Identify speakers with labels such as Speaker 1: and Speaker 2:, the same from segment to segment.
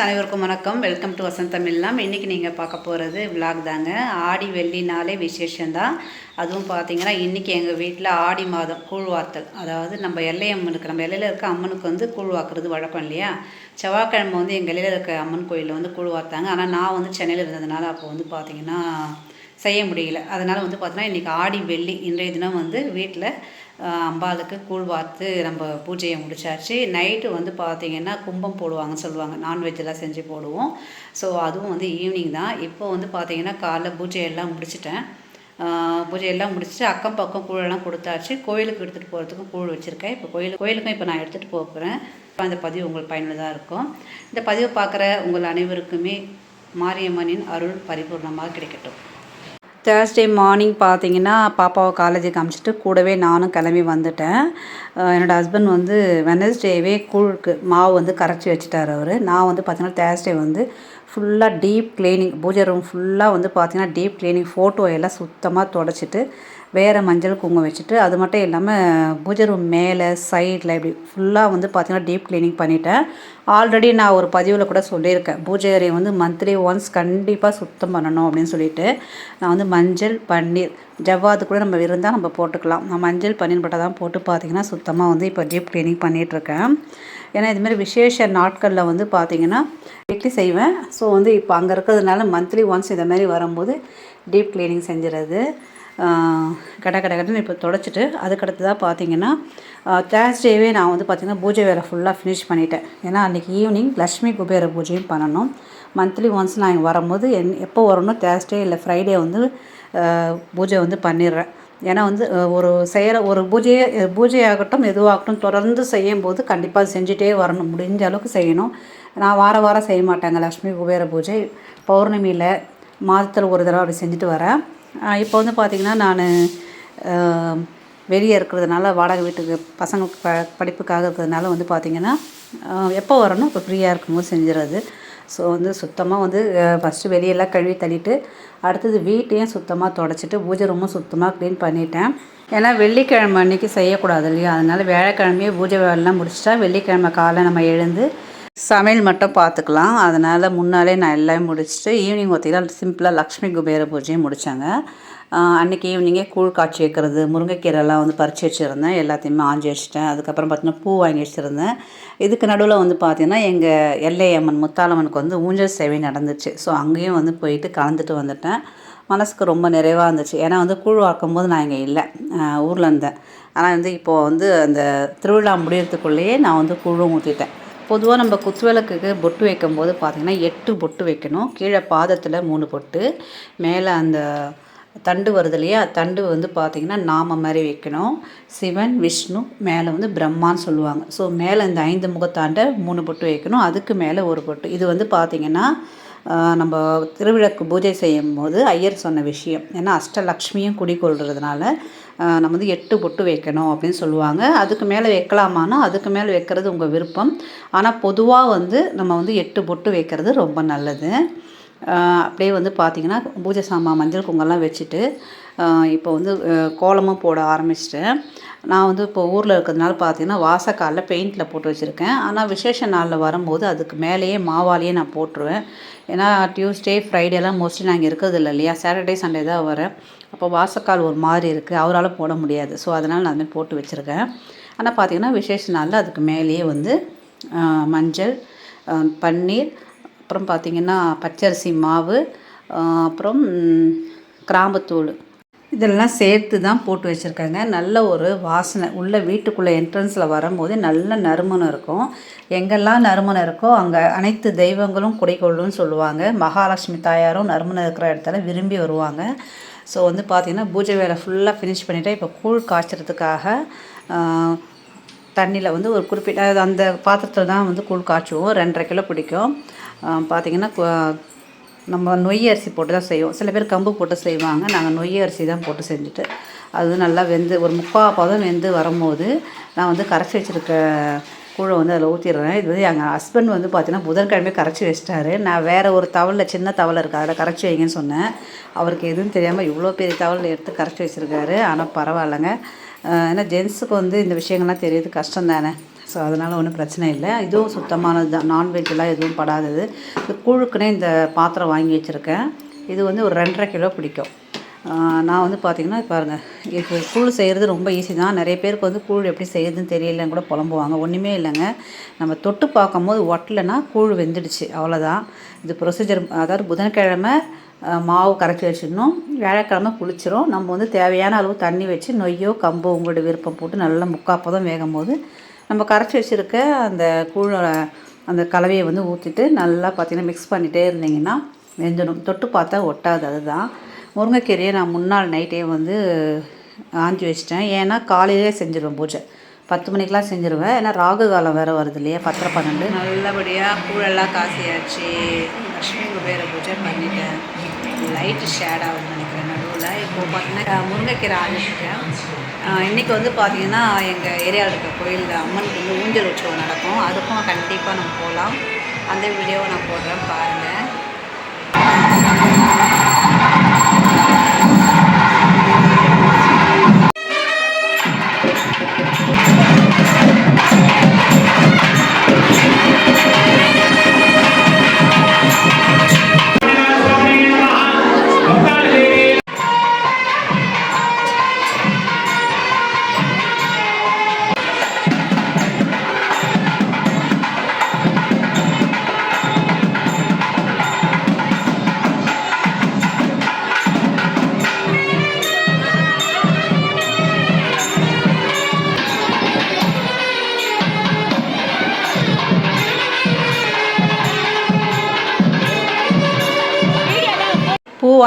Speaker 1: Friends அனைவருக்கும் வணக்கம். Welcome to Vasanth தமிழ்லாம் இன்றைக்கி நீங்கள் பார்க்க போகிறது விலாக் தாங்க. ஆடி வெள்ளினாலே விசேஷந்தான் அதுவும் பார்த்தீங்கன்னா இன்றைக்கி எங்கள் வீட்டில் ஆடி மாதம் கூழ்வார்த்தல் அதாவது நம்ம எல்லையம்மனுக்கு நம்ம எல்லையில் இருக்க அம்மனுக்கு வந்து கூழ் வாக்குறது வழக்கம் இல்லையா? செவ்வாய்க்கிழமை வந்து எங்கள் எல்லையில் இருக்க அம்மன் கோயிலில் வந்து கூழ் வார்த்தாங்க. ஆனால் நான் வந்து சென்னையில் இருந்ததுனால அப்போ வந்து பார்த்திங்கன்னா செய்ய முடியல. அதனால் வந்து பார்த்தோன்னா இன்றைக்கி ஆடி வெள்ளி இன்றைய தினம் வந்து வீட்டில் அம்பாளுக்கு கூழ் வார்த்து நம்ம பூஜையை முடிச்சாச்சு. நைட்டு வந்து பார்த்திங்கன்னா கும்பம் போடுவாங்கன்னு சொல்லுவாங்க. நான்வெஜ்ஜெல்லாம் செஞ்சு போடுவோம். ஸோ அதுவும் வந்து ஈவினிங் தான். இப்போ வந்து பார்த்திங்கன்னா காலைல பூஜையெல்லாம் முடிச்சிட்டேன். பூஜையெல்லாம் முடிச்சுட்டு அக்கம் பக்கம் கூழெல்லாம் கொடுத்தாச்சு. கோயிலுக்கு எடுத்துகிட்டு போகிறதுக்கும் கூழ் வச்சுருக்கேன். இப்போ கோயில் கோயிலுக்கும் இப்போ நான் எடுத்துகிட்டு போகிறேன் அந்த பதிவு உங்களுக்கு பயனுள்ளதாக இருக்கும். இந்த பதிவை பார்க்குற உங்கள் அனைவருக்குமே மாரியம்மனின் அருள் பரிபூர்ணமாக கிடைக்கட்டும். தேர்ஸ்டே மார்னிங் பார்த்தீங்கன்னா பாப்பாவை காலேஜுக்கு அனுப்பிச்சிட்டு கூடவே நானும் கிளம்பி வந்துட்டேன். என்னோடய என்னோட ஹஸ்பண்ட் வந்து வெனஸ்டேவே கூழுக்கு மாவு வந்து கரைச்சி வச்சுட்டார் அவர். நான் வந்து பார்த்தீங்கன்னா தேர்ஸ்டே வந்து ஃபுல்லாக டீப் க்ளீனிங் பூஜை ரூம் ஃபுல்லாக வந்து பார்த்தீங்கன்னா டீப் க்ளீனிங் ஃபோட்டோ எல்லாம் சுத்தமாக தொடச்சிட்டு வேறு மஞ்சள் குங்குமம் வச்சுட்டு அது மட்டும் இல்லாமல் பூஜை ரூம் மேலே சைடில் இப்படி ஃபுல்லாக வந்து பார்த்திங்கன்னா டீப் க்ளீனிங் பண்ணிட்டேன். ஆல்ரெடி நான் ஒரு பதிவில் கூட சொல்லியிருக்கேன். பூஜை அறையை வந்து மந்த்லி ஒன்ஸ் கண்டிப்பாக சுத்தம் பண்ணணும் அப்படின்னு சொல்லிட்டு நான் வந்து மஞ்சள் பன்னீர் ஜவ்வாது கூட நம்ம இருந்தால் நம்ம போட்டுக்கலாம். நான் மஞ்சள் பன்னீர் பட்டை தான் போட்டு பார்த்தீங்கன்னா சுத்தமாக வந்து இப்போ டீப் க்ளீனிங் பண்ணிகிட்ருக்கேன் ஏன்னா இதுமாரி விசேஷ நாட்களில் வந்து பார்த்திங்கன்னா வீக்லி செய்வேன். ஸோ வந்து இப்போ அங்கே இருக்கிறதுனால மந்த்லி ஒன்ஸ் இதை மாதிரி வரும்போது டீப் க்ளீனிங் செஞ்சுறது. கட கட கடன்னு இப்போ தொடச்சிட்டு அதுக்கடுத்து தான் பார்த்தீங்கன்னா தேர்ஸ்டேவே நான் வந்து பார்த்திங்கன்னா பூஜை வேலை ஃபுல்லாக ஃபினிஷ் பண்ணிட்டேன். ஏன்னா அன்றைக்கி ஈவினிங் லக்ஷ்மி குபேர பூஜையும் பண்ணணும். மந்த்லி ஒன்ஸ் நான் இங்கே வரும்போது என் எப்போ வரணும் தேர்ஸ்டே இல்லை ஃப்ரைடே வந்து பூஜை வந்து பண்ணிடுறேன். ஏன்னா வந்து ஒரு செய்கிற ஒரு பூஜையே பூஜையாகட்டும் எதுவாகட்டும் தொடர்ந்து செய்யும் போது கண்டிப்பாக செஞ்சுட்டே வரணும். முடிஞ்ச அளவுக்கு செய்யணும். நான் வார வாரம் செய்ய மாட்டேங்க லக்ஷ்மி குபேர பூஜை. பௌர்ணமியில் மாதத்தில் ஒரு தடவை அப்படி செஞ்சுட்டு வரேன். இப்போ வந்து பார்த்திங்கன்னா நான் வெளியே இருக்கிறதுனால வாடகை வீட்டுக்கு பசங்களுக்கு ப படிப்புக்காக இருக்கிறதுனால வந்து பார்த்திங்கன்னா எப்போ வரணும்? இப்போ ஃப்ரீயாக இருக்கும்போது செஞ்சிடறது. ஸோ வந்து சுத்தமாக வந்து ஃபஸ்ட்டு வெளியெல்லாம் கழுவி தள்ளிட்டு அடுத்தது வீட்டையும் சுத்தமாக தொடச்சிட்டு பூஜை ரூமும் சுத்தமாக க்ளீன் பண்ணிட்டேன். ஏன்னா வெள்ளிக்கிழமை அன்றைக்கி செய்யக்கூடாது இல்லையா? அதனால் வியாழக்கிழமையே பூஜை வேலைலாம் முடிச்சிட்டா வெள்ளிக்கிழமை காலை நம்ம எழுந்து சமையல் மட்டும் பார்த்துக்கலாம். அதனால் முன்னாலே நான் எல்லாம் முடிச்சுட்டு ஈவினிங் பார்த்திங்கன்னா சிம்பிளாக லக்ஷ்மி குபேர பூஜையும் முடித்தாங்க அன்றைக்கி ஈவினிங்கே கூழ் காய்ச்சி வைக்கிறது முருங்கைக்கீரைலாம் வந்து பறித்து வச்சுருந்தேன். எல்லாத்தையுமே ஆஞ்சி வச்சுட்டேன். அதுக்கப்புறம் பார்த்தீங்கன்னா பூ வாங்கி வச்சுருந்தேன். இதுக்கு நடுவில் வந்து பார்த்திங்கன்னா எங்கள் எல்லையம்மன் முத்தாலம்மனுக்கு வந்து ஊஞ்சல் சேவை நடந்துச்சு. ஸோ அங்கேயும் வந்து போயிட்டு கலந்துட்டு வந்துட்டேன். மனசுக்கு ரொம்ப நிறைவாக இருந்துச்சு. ஏன்னா வந்து கூழ் வார்க்கும் போது நான் இங்கே இல்லை. ஊரில் இருந்தேன். ஆனால் வந்து இப்போது வந்து அந்த திருவிழா முடியறதுக்குள்ளேயே நான் வந்து கூழும் ஊற்றிட்டேன் பொதுவாக நம்ம குத்துவிளக்குக்கு பொட்டு வைக்கும்போது பார்த்திங்கன்னா எட்டு பொட்டு வைக்கணும். கீழே பாதத்தில் மூணு பொட்டு மேலே அந்த தண்டு வருது இல்லையா தண்டு வந்து பார்த்திங்கன்னா நாம மாதிரி வைக்கணும். சிவன் விஷ்ணு மேலே வந்து பிரம்மான்னு சொல்லுவாங்க. ஸோ மேலே இந்த ஐந்து முகத்தாண்ட மூணு பொட்டு வைக்கணும். அதுக்கு மேலே ஒரு பொட்டு. இது வந்து பார்த்திங்கன்னா நம்ம திருவிளக்கு பூஜை செய்யும் போது ஐயர் சொன்ன விஷயம். ஏன்னா அஷ்டலக்ஷ்மியும் குடிக்கொள்றதுனால நம்ம வந்து எட்டு பொட்டு வைக்கணும் அப்படின்னு சொல்லுவாங்க. அதுக்கு மேலே வைக்கலாமான்னா அதுக்கு மேலே வைக்கிறது உங்கள் விருப்பம். ஆனால் பொதுவாக வந்து நம்ம வந்து எட்டு பொட்டு வைக்கிறது ரொம்ப நல்லது. அப்படியே வந்து பார்த்திங்கன்னா பூஜை சாமான் மஞ்சள் குங்கெல்லாம் வச்சுட்டு இப்போ வந்து கோலமும் போட ஆரம்பிச்சிட்டேன். நான் வந்து இப்போ ஊரில் இருக்கிறதுனால பார்த்தீங்கன்னா வாசக்காலில் பெயிண்டில் போட்டு வச்சுருக்கேன். ஆனால் விசேஷ நாளில் வரும்போது அதுக்கு மேலேயே மாவாலேயே நான் போட்டுருவேன். ஏன்னா டியூஸ்டே ஃப்ரைடேலாம் மோஸ்ட்லி நான் இங்கே இருக்கிறது இல்லை இல்லையா? சாட்டர்டே சண்டே தான் வரேன் அப்போ வாசக்கால் ஒரு மாதிரி இருக்குது அவரால் போட முடியாது. ஸோ அதனால் நான் அதுமாதிரி போட்டு வச்சுருக்கேன். ஆனால் பார்த்தீங்கன்னா விசேஷ நாளில் அதுக்கு மேலேயே வந்து மஞ்சள் பன்னீர் அப்புறம் பார்த்திங்கன்னா பச்சரிசி மாவு அப்புறம் கிராம்புத்தூள். இதெல்லாம் சேர்த்து தான் போட்டு வச்சுருக்காங்க. நல்ல ஒரு வாசனை. உள்ளே வீட்டுக்குள்ளே என்ட்ரன்ஸில் வரும்போது நல்ல நறுமணம் இருக்கும். எங்கெல்லாம் நறுமணம் இருக்கோ அங்கே அனைத்து தெய்வங்களும் குடிகொள்ளும்னு சொல்லுவாங்க. மகாலட்சுமி தாயாரும் நறுமணம் இருக்கிற இடத்துல விரும்பி வருவாங்க. ஸோ வந்து பார்த்திங்கன்னா பூஜை வேலை ஃபுல்லாக ஃபினிஷ் பண்ணிவிட்டு இப்போ கூழ் காய்ச்சறதுக்காக தண்ணியில் வந்து ஒரு குறிப்பிட்ட அந்த பாத்திரத்தில் தான் வந்து கூழ் காய்ச்சுவோம். ரெண்டரை கிலோ பிடிக்கும். பார்த்திங்கன்னா நம்ம நொய் அரிசி போட்டு தான் செய்வோம். சில பேர் கம்பு போட்டு செய்வாங்க. நாங்கள் நொய் அரிசி தான் போட்டு செஞ்சுட்டு அது நல்லா வெந்து ஒரு முக்கால் பதம் வெந்து வரும்போது நான் வந்து கரைச்சி வச்சுருக்க கூழை வந்து அதில் ஊற்றிடுறேன் இது வந்து எங்கள் ஹஸ்பண்ட் வந்து பார்த்தீங்கன்னா புதன்கிழமை கரைச்சி வச்சிட்டாரு. நான் வேறு ஒரு தவளில் சின்ன தவளை இருக்குது அதில் கரைச்சி வைங்கன்னு சொன்னேன். அவருக்கு எதுவும் தெரியாமல் இவ்வளோ பெரிய தவளில் எடுத்து கரைச்சி வச்சுருக்காரு. ஆனால் பரவாயில்லைங்க. ஏன்னா ஜென்ஸுக்கு வந்து இந்த விஷயங்கள்லாம் தெரியுது கஷ்டம் தானே ஸோ அதனால் ஒன்றும் பிரச்சனை இல்லை. இதுவும் சுத்தமானது தான். நான்வெஜ்லாம் எதுவும் படாதது. இந்த கூழுக்குனே இந்த பாத்திரம் வாங்கி வச்சுருக்கேன். இது வந்து ஒரு ரெண்டரை கிலோ பிடிக்கும். நான் வந்து பார்த்திங்கன்னா பாருங்கள் இப்போ கூழ் செய்கிறது ரொம்ப ஈஸி தான். நிறைய பேருக்கு வந்து கூழ் எப்படி செய்யறதுன்னு தெரியலன்னு கூட புலம்புவாங்க. ஒன்றுமே இல்லைங்க. நம்ம தொட்டு பார்க்கும்போது ஒட்டலைன்னா கூழ் வெந்துடுச்சு. அவ்வளோதான் இது ப்ரொசீஜர் அதாவது புதன்கிழமை மாவு கரைச்சி வச்சிடணும். வியாழக்கிழமை புளிச்சிரும் நம்ம வந்து தேவையான அளவு தண்ணி வச்சு நொய்யோ கம்போ உங்களோட விருப்பம் போட்டு நல்லா முக்காப்பதம் வேகும் போது நம்ம கரைச்சி வச்சுருக்க அந்த கூழோட அந்த கலவையை வந்து ஊற்றிட்டு நல்லா பார்த்தீங்கன்னா மிக்ஸ் பண்ணிகிட்டே இருந்தீங்கன்னா வெஞ்சணும் தொட்டு பார்த்தா ஒட்டாது அதுதான். முருங்கைக்கீரையை நான் முன்னாள் நைட்டே வந்து ஆஞ்சி வச்சிட்டேன். ஏன்னா காலையிலே செஞ்சிருவேன் பூஜை. பத்து மணிக்கெலாம் செஞ்சுருவேன். ஏன்னா ராகு காலம் வேறு வருது இல்லையா? பத்தரை பன்னெண்டு. நல்லபடியாக கூழெல்லாம் காசியாச்சு. லக்ஷ்மி குபேர பூஜை பண்ணிட்டேன். லைட்டு ஷேடாக வந்து நினைக்கிறேன் இப்போ பார்த்தீங்கன்னா முருங்கைக்கீரை ஆஞ்சிருக்கேன் இன்றைக்கி வந்து பார்த்தீங்கன்னா எங்கள் ஏரியாவில் இருக்க கோயிலில் அம்மனுக்கு வந்து ஊஞ்சல் உற்சவம் நடக்கும். அதுக்கும் கண்டிப்பாக நம்ம போகலாம் அந்த வீடியோவை நான் போடுறேன் பாருங்கள் பூ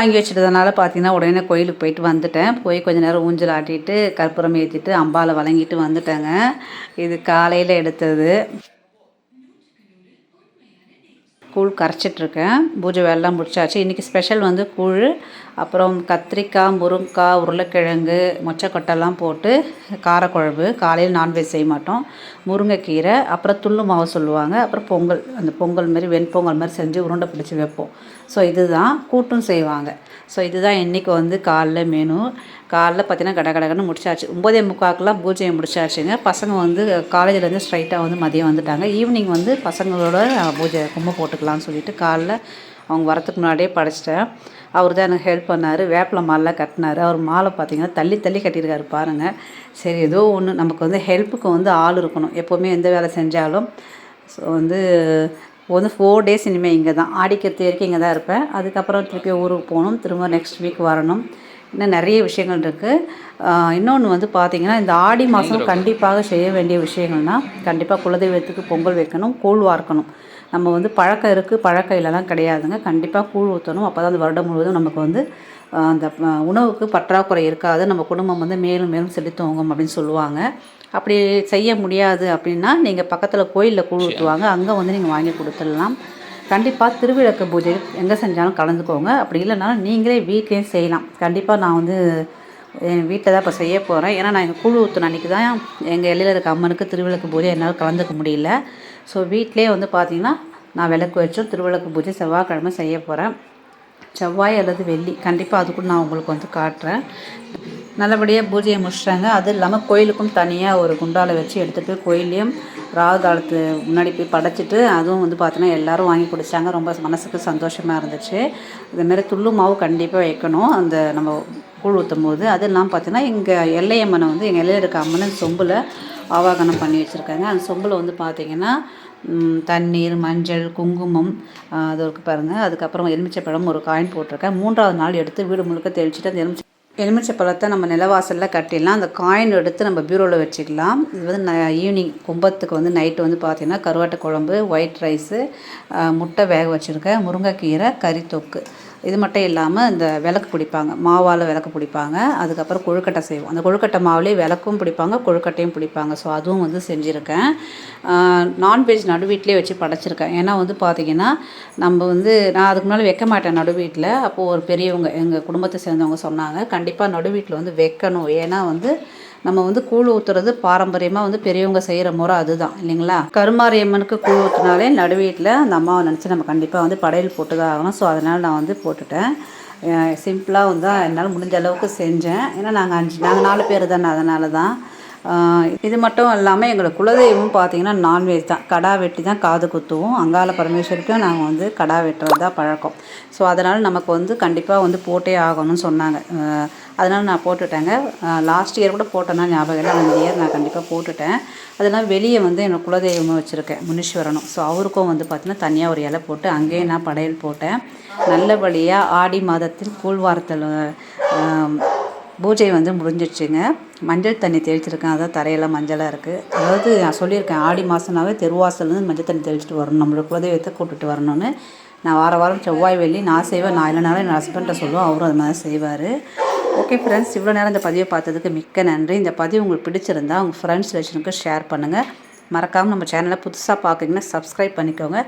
Speaker 1: வாங்கி வச்சிட்டதுனால பார்த்தீங்கன்னா உடனே கோயிலுக்கு போயிட்டு வந்துட்டேன். போய் கொஞ்ச நேரம் ஊஞ்சல் ஆட்டிட்டு கற்பூரம் ஏற்றிட்டு அம்பாவில் வழங்கிட்டு வந்துட்டேங்க. இது காலையில் எடுத்தது. கூழ் கரைச்சிட்ருக்கேன் பூஜை வேலைலாம் முடிச்சாச்சு. இன்றைக்கி ஸ்பெஷல் வந்து கூழ் அப்புறம் கத்திரிக்காய் முருங்கைக்காய் உருளைக்கிழங்கு மொச்சக்கொட்டைலாம் போட்டு காரக்குழம்பு. காலையில் நான்வெஜ் செய்ய மாட்டோம். முருங்கைக்கீரை அப்புறம் துள்ளு மாவு சொல்லுவாங்க. அப்புறம் பொங்கல் அந்த பொங்கல் மாதிரி வெண்பொங்கல் மாதிரி செஞ்சு உருண்டை பிடிச்சி வைப்போம். ஸோ இதுதான் கூட்டும் செய்வாங்க. ஸோ இதுதான் இன்றைக்கி வந்து காலைல மெனு காலைல பார்த்தீங்கன்னா கட கடகன்னு முடிச்சாச்சு. ஒம்போதே முக்காக்கெலாம் பூஜையை முடிச்சாச்சுங்க. பசங்க வந்து காலேஜ்லேருந்து ஸ்ட்ரைட்டாக வந்து மதியம் வந்துட்டாங்க. ஈவினிங் வந்து பசங்களோட பூஜை கும்பம் போட்டுக்கலாம்னு சொல்லிட்டு காலைல அவங்க வரத்துக்கு முன்னாடியே படைச்சிட்டேன். அவர் தான் எனக்கு ஹெல்ப் பண்ணார். வேப்பில மாலைலாம் கட்டினார். அவர் மாலை பார்த்தீங்கன்னா தள்ளி தள்ளி கட்டியிருக்காரு பாருங்கள் சரி ஏதோ ஒன்று நமக்கு வந்து ஹெல்ப்புக்கு வந்து ஆள் இருக்கணும். எப்போவுமே எந்த வேலை செஞ்சாலும். ஸோ வந்து இப்போ வந்து ஃபோர் டேஸ் இனிமேல் இங்கே தான் ஆடிக்கிறது வரைக்கும் இங்கே தான் இருப்பேன். அதுக்கப்புறம் திருப்பி ஊருக்கு போகணும். திரும்ப நெக்ஸ்ட் வீக் வரணும். இன்னும் நிறைய விஷயங்கள் இருக்குது இன்னொன்று வந்து பார்த்திங்கன்னா இந்த ஆடி மாதம் கண்டிப்பாக செய்ய வேண்டிய விஷயங்கள்னால் கண்டிப்பாக குலதெய்வத்துக்கு பொங்கல் வைக்கணும். கூழ் வார்க்கணும். நம்ம வந்து பழக்கம் இருக்குது பழக்கம் இல்லைலாம் கிடையாதுங்க. கண்டிப்பாக கூழ் ஊற்றணும் அப்போ தான் அந்த வருடம் முழுவதும் நமக்கு வந்து அந்த உணவுக்கு பற்றாக்குறை இருக்காது. நம்ம குடும்பம் வந்து மேலும் மேலும் செழித்தோங்கும் அப்படின்னு சொல்லுவாங்க. அப்படி செய்ய முடியாது அப்படின்னா நீங்கள் பக்கத்தில் கோயிலில் கூழ் ஊற்றுவாங்க அங்கே வந்து நீங்கள் வாங்கி கொடுத்துடலாம். கண்டிப்பாக திருவிளக்கு பூஜை எங்கே செஞ்சாலும் கலந்துக்கோங்க. அப்படி இல்லைனாலும் நீங்களே வீட்லேயும் செய்யலாம். கண்டிப்பாக நான் வந்து என் வீட்டில் தான் இப்போ செய்ய போகிறேன் ஏன்னா நான் எங்கள் கூழ் ஊற்றின அன்றைக்கி தான் எங்கள் எல்லையில் இருக்க அம்மனுக்கு திருவிளக்கு பூஜை என்னால் கலந்துக்க முடியல. ஸோ வீட்டிலே வந்து பார்த்திங்கன்னா நான் விளக்கு வச்சும் திருவிளக்கு பூஜை செவ்வாய்க்கிழமை செய்ய போகிறேன் செவ்வாய் அல்லது வெள்ளி கண்டிப்பாக அது கூட நான் உங்களுக்கு வந்து காட்டுறேன். நல்லபடியாக பூஜையை முடிச்சிட்டாங்க. அது இல்லாமல் கோயிலுக்கும் தனியாக ஒரு குண்டால வச்சு எடுத்துகிட்டு போய் கோயிலையும் ராகுகாலத்து முன்னாடி போய் படைச்சிட்டு அதுவும் வந்து பார்த்தோன்னா எல்லாரும் வாங்கி குடித்தாங்க ரொம்ப மனசுக்கு சந்தோஷமாக இருந்துச்சு. இதுமாரி துள்ளு மாவு கண்டிப்பாக வைக்கணும். அந்த நம்ம கூழ் ஊற்றும் போது அது இல்லாமல் பார்த்தீங்கன்னா எங்கள் எல்லையம்மனை வந்து எங்கள் எல்லையில் இருக்க அம்மனை சொம்பில் ஆவாகனம் பண்ணி வச்சுருக்காங்க. அந்த சொம்பில் வந்து பார்த்தீங்கன்னா தண்ணீர் மஞ்சள் குங்குமம் அது இருக்குது பாருங்கள் அதுக்கப்புறம் எலுமிச்சைப்பழம் ஒரு காயின் போட்டிருக்கேன். மூன்றாவது நாள் எடுத்து வீடு முழுக்க தெளிச்சுட்டு அந்த எலுமிச்சை எலுமிச்சை பழத்தை நம்ம நிலவாசலில் கட்டிடலாம். அந்த காயின் எடுத்து நம்ம பீரோவில் வச்சுக்கலாம். இது வந்து ந ஈவினிங் கும்பத்துக்கு வந்து நைட்டு வந்து பார்த்திங்கன்னா கருவாட்டு குழம்பு ஒயிட் ரைஸு முட்டை வேக வச்சுருக்கேன். முருங்கைக்கீரை கறி தொக்கு இது மட்டும் இல்லாமல் இந்த விளக்கு பிடிப்பாங்க. மாவால் விளக்கு பிடிப்பாங்க. அதுக்கப்புறம் கொழுக்கட்டை செய்வோம். அந்த கொழுக்கட்டை மாவுலேயே விளக்கும் பிடிப்பாங்க கொழுக்கட்டையும் பிடிப்பாங்க. ஸோ அதுவும் வந்து செஞ்சுருக்கேன். நான்வெஜ் நடு வீட்டிலே வச்சு படைச்சிருக்கேன். ஏன்னா வந்து பார்த்திங்கன்னா நம்ம வந்து நான் அதுக்கு முன்னால் வைக்க மாட்டேன் நடு வீட்டில் அப்போது ஒரு பெரியவங்க எங்கள் குடும்பத்தை சேர்ந்தவங்க சொன்னாங்க கண்டிப்பாக நடு வீட்டில் வந்து வைக்கணும். ஏன்னா வந்து நம்ம வந்து கூழ் ஊற்றுறது பாரம்பரியமாக வந்து பெரியவங்க செய்கிற முறை அதுதான் இல்லைங்களா? கருமாரியம்மனுக்கு கூழ் ஊற்றினாலே நடு வீட்டில் அந்த அம்மாவை நினச்சி நம்ம கண்டிப்பாக வந்து படையல் போட்டு தான் ஆகணும். ஸோ அதனால் நான் வந்து போட்டுட்டேன். சிம்பிளாக வந்து என்னால் முடிஞ்ச அளவுக்கு செஞ்சேன். ஏன்னா நாங்கள் அஞ்சு நாங்கள் நாலு பேர் தானே அதனால தான் இது மட்டும் இல்லாமல் எங்களோட குலதெய்வம் பார்த்தீங்கன்னா நான்வெஜ் தான். கடா வெட்டி தான் காது குத்துவோம். அங்காள பரமேஸ்வரிக்கும் நாங்கள் வந்து கடா வெட்டுறது தான் பழக்கம். ஸோ அதனால் நமக்கு வந்து கண்டிப்பாக வந்து போட்டே ஆகணும்னு சொன்னாங்க. அதனால் நான் போட்டுட்டேங்க. லாஸ்ட் இயர் கூட போட்டேன்னா ஞாபகம் இல்லை. அந்த இயர் நான் கண்டிப்பாக போட்டுட்டேன். அதெல்லாம் வெளியே வந்து என்னோடய குலதெய்வமாக வச்சுருக்கேன் முனீஸ்வரனும். ஸோ அவருக்கும் வந்து பார்த்தீங்கன்னா தனியாக ஒரு இலை போட்டு அங்கேயே நான் படையல் போட்டேன். நல்லபடியாக ஆடி மாதத்தில் கூழ்வாரத்தில் பூஜை வந்து முடிஞ்சிடுச்சுங்க. மஞ்சள் தண்ணி தெளிச்சிருக்கேன். அதான் தரையெல்லாம் மஞ்சளாக இருக்குது அதாவது நான் சொல்லியிருக்கேன் ஆடி மாதம்னாவே தெருவாசல்லேருந்து மஞ்சள் தண்ணி தெளிச்சிட்டு வரணும். நம்மளோட குலதெய்வத்தை கூப்பிட்டு வரணும்னு. நான் வார வாரம் செவ்வாய் வெள்ளி நான் செய்வேன். நான் இல்லைனாலும் என் ஹஸ்பண்ட்டை சொல்லுவேன். அவரும் அது மாதிரி செய்வார். ஓகே ஃப்ரெண்ட்ஸ் இவ்வளோ நேரம் இந்த பதிவை பார்த்ததுக்கு மிக்க நன்றி. இந்த பதிவு உங்களுக்கு பிடிச்சிருந்தா உங்கள் ஃப்ரெண்ட்ஸ் ரிலேஷனுக்கு ஷேர் பண்ணுங்கள் மறக்காமல் நம்ம சேனலை புதுசாக பார்க்குறீங்கன்னா சப்ஸ்கிரைப் பண்ணிக்கோங்க.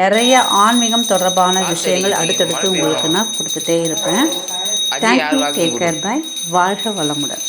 Speaker 1: நிறைய ஆன்மீகம் தொடர்பான விஷயங்கள் அடுத்தடுத்து உங்களுக்கு நான் கொடுத்துட்டே இருப்பேன். தேங்க்யூ டேக் கேர் பை வாழ்க வளமுடன்.